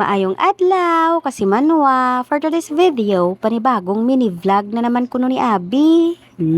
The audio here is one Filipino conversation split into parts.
Maayong adlaw kasi manwa for today's video panibagong mini vlog na naman kuno ni Abi.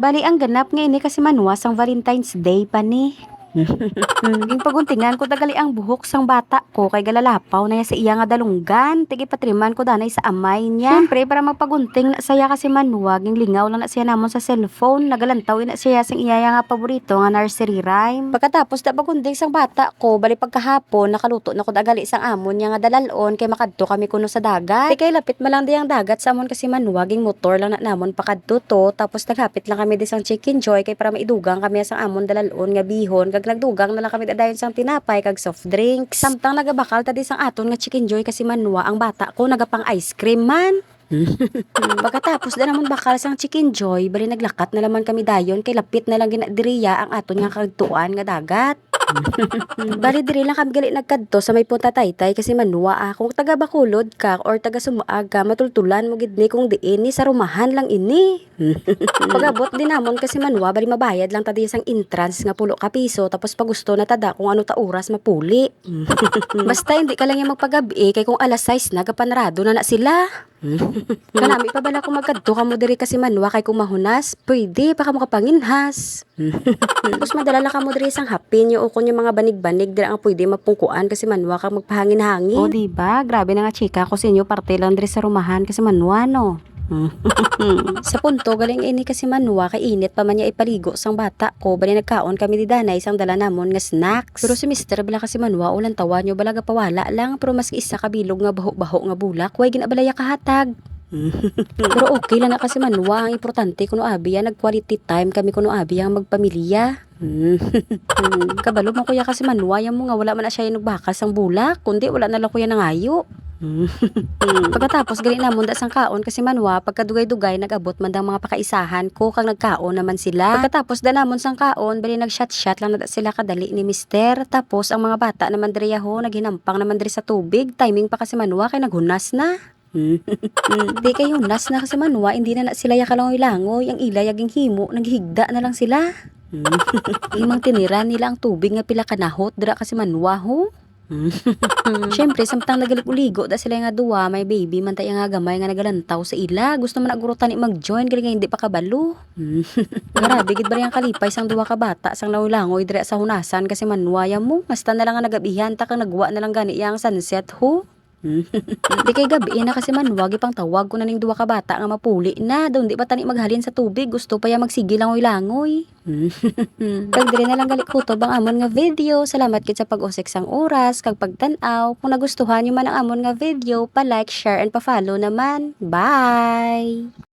Bali ang ganap nga ini kasi manwa sang Valentine's Day pa ni. Yung paguntingan ko tagali ang buhok sang bata ko kay galalapaw na sa iya nga dalunggan. Tigi patriman ko danay sa amay niya. Siyempre para magpagunting na saya kasi manuwag yung lingaw lang na siya namon sa cellphone. Nagalantaw na siya sang iya nga paborito nga nursery rhyme. Pagkatapos da pagunting sang bata ko, bali pagkahapon nakaluto na ko dagali sang amon niya nga dalalon kay makadto kami kuno sa dagat. Di kay lapit malang diyang dagat sa amon kasi manuwag yung motor lang na namon pakadto to. Tapos naghapit lang kami di sang chicken joy kay para maidugang kami sang amon dalalon nga bihon kag nagdugang na lang kami dadayon sang tinapay kag soft drinks. Samtang nagabakal ta di sang aton nga chicken joy kasi manwa ang bata ko nagapang ice cream man. Pagkatapos da naman bakal sang chicken joy, bali naglakat na naman kami dayon kay lapit na lang ginadiriya ang aton nga kagtuan nga dagat. Bali diri lang kami gali nagkadto sa may punta taytay kasi manwa ah. Kung taga Bacolod ka or taga Sumaag ka, matultulan mo gid ni kung diin ni sa rumahan lang ini. Pagabot din namon kasi manwa bali mabayad lang tadi sang entrance nga pulo ka piso tapos pag gusto na tada kung ano ta oras mapuli. Basta hindi ka lang yung magpagabi kay kung alas 6 na gapanrado na na sila. Kanami pa bala kung magkadto ka mo diri kasi manwa kay kung mahunas, pwede pa ka mo kapanginhas. Tapos madala lang ka mo diri sang hapin yung ukon yung mga banig-banig diri ang pwede mapungkuan kasi manwa ka magpahangin-hangin. O di ba? Grabe na nga chika ko sa inyo parte lang diri sa rumahan kasi manwa no. sa punto galing ini kasi manwa kay init pa man niya ipaligo sang bata ko. Bali nagkaon kami di danay sang dala namon nga snacks. Pero si mister bala kasi manwa ulan tawa nyo balaga pawala lang. Pero mas isa kabilog nga baho-baho nga bulak way ginabalaya kahatag pero okay lang na kasi manwa ang importante kuno abi ya nag quality time kami kuno abi ang magpamilya. Kabalo mo kuya kasi manwa yan mo nga wala man na siya yung nagbakas ang bulak kundi wala na lang kuya nangayo Pagkatapos gali na munda sang kaon kasi manwa pagkadugay-dugay nagabot man dang mga pakaisahan ko kag nagkaon naman sila. Pagkatapos da namon sang kaon bali nag-shot-shot lang na sila kadali ni mister. Tapos ang mga bata naman diri ho naghinampang naman diri sa tubig. Timing pa kasi manwa kay naghunas na. Di kay hunas na kasi manwa hindi na na sila yakalangoy-langoy ang ilay aging himo naghigda na lang sila. Imang tinira nila ang tubig nga pila kanahot dira kasi manwa ho. Siyempre, samtang nagalig-uligo da sila nga duwa, may baby, man tayo nga gamay nga nagalantaw sa ila. Gusto man nagurutan ni mag-join, gali nga hindi pa kabalo. Grabe, gid ba kalipay sang duwa ka bata, sang naulangoy dire sa hunasan kasi manwaya mo. Basta na lang nga nagabihan, ta kang nagwa na lang gani yang sunset ho. Di kay gabi na kasi manwag ipang tawag ko na ning duwa ka bata nga mapuli na. Daw di ba tani maghalin sa tubig. Gusto pa ya magsigi langoy-langoy. Kag diri na lang gali kutob ang amon nga video. Salamat kit sa pag-usik sang oras kag pagtan-aw. Kung nagustuhan nyo man ang amon nga video pa like share and pa follow naman. Bye